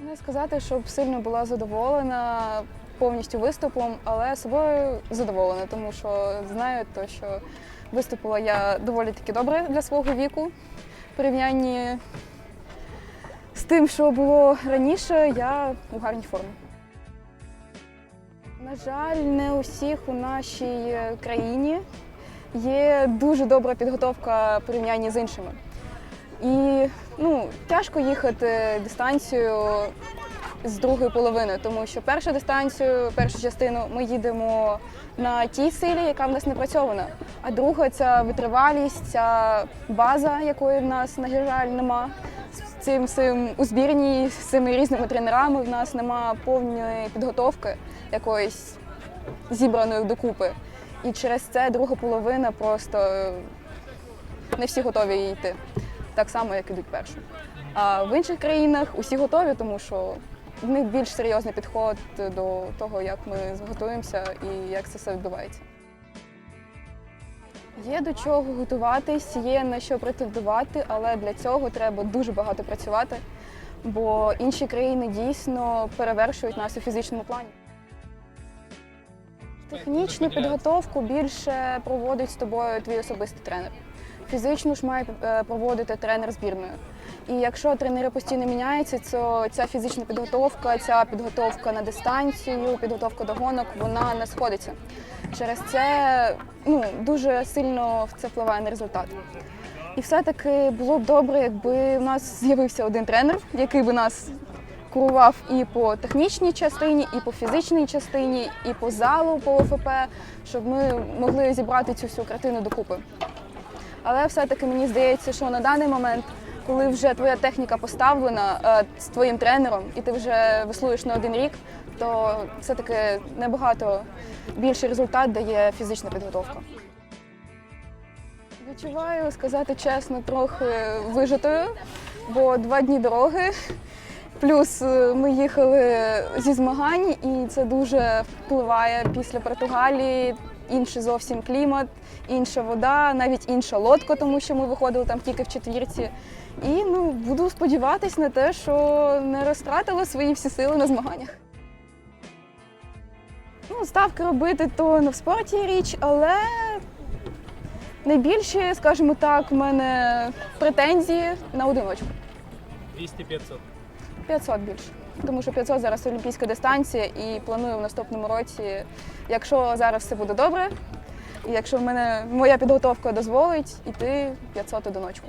Не сказати, щоб сильно була задоволена повністю виступом, але собою задоволена, тому що знаю, то, що виступила я доволі таки добре для свого віку. В порівнянні з тим, що було раніше, я у гарній формі. На жаль, не у всіх у нашій країні є дуже добра підготовка в порівнянні з іншими. І ну, тяжко їхати дистанцію з другої половини, тому що першу дистанцію, першу частину ми їдемо на тій силі, яка в нас не працьована. А друга ця витривалість, ця база, якої в нас, на жаль, нема. З цим всім у збірні, з цими різними тренерами в нас нема повної підготовки якоїсь зібраної докупи. І через це друга половина просто не всі готові йти, так само, як ідуть першу. А в інших країнах усі готові, тому що в них більш серйозний підход до того, як ми готуємося і як це все відбувається. Є до чого готуватись, є на що претендувати, але для цього треба дуже багато працювати, бо інші країни дійсно перевершують нас у фізичному плані. Технічну підготовку більше проводить з тобою твій особистий тренер. Фізичну ж має е, проводити тренер збірної. І якщо тренери постійно міняються, то ця фізична підготовка, ця підготовка на дистанцію, підготовка до гонок, вона не сходиться. Через це ну, дуже сильно це впливає на результат. І все-таки було б добре, якби у нас з'явився один тренер, який би нас курував і по технічній частині, і по фізичній частині, і по залу, по ОФП, щоб ми могли зібрати цю всю картину докупи. Але все-таки мені здається, що на даний момент, коли вже твоя техніка поставлена е, з твоїм тренером, і ти вже веслуєш на один рік, то все-таки набагато більший результат дає фізична підготовка. Відчуваю, сказати чесно, трохи вижитою, бо два дні дороги. Плюс е, ми їхали зі змагань, і це дуже впливає після Португалії. Інший зовсім клімат, інша вода, навіть інша лодка, тому що ми виходили там тільки в четвірці. І ну буду сподіватись на те, що не розтратила свої всі сили на змаганнях. Ну, ставки робити то не в спорті річ, але найбільше, скажімо так, в мене претензії на одиночку. 200-500. 500 більше. Тому що 500 зараз олімпійська дистанція і планую в наступному році, якщо зараз все буде добре, і якщо в мене моя підготовка дозволить, іти 500 одиночку.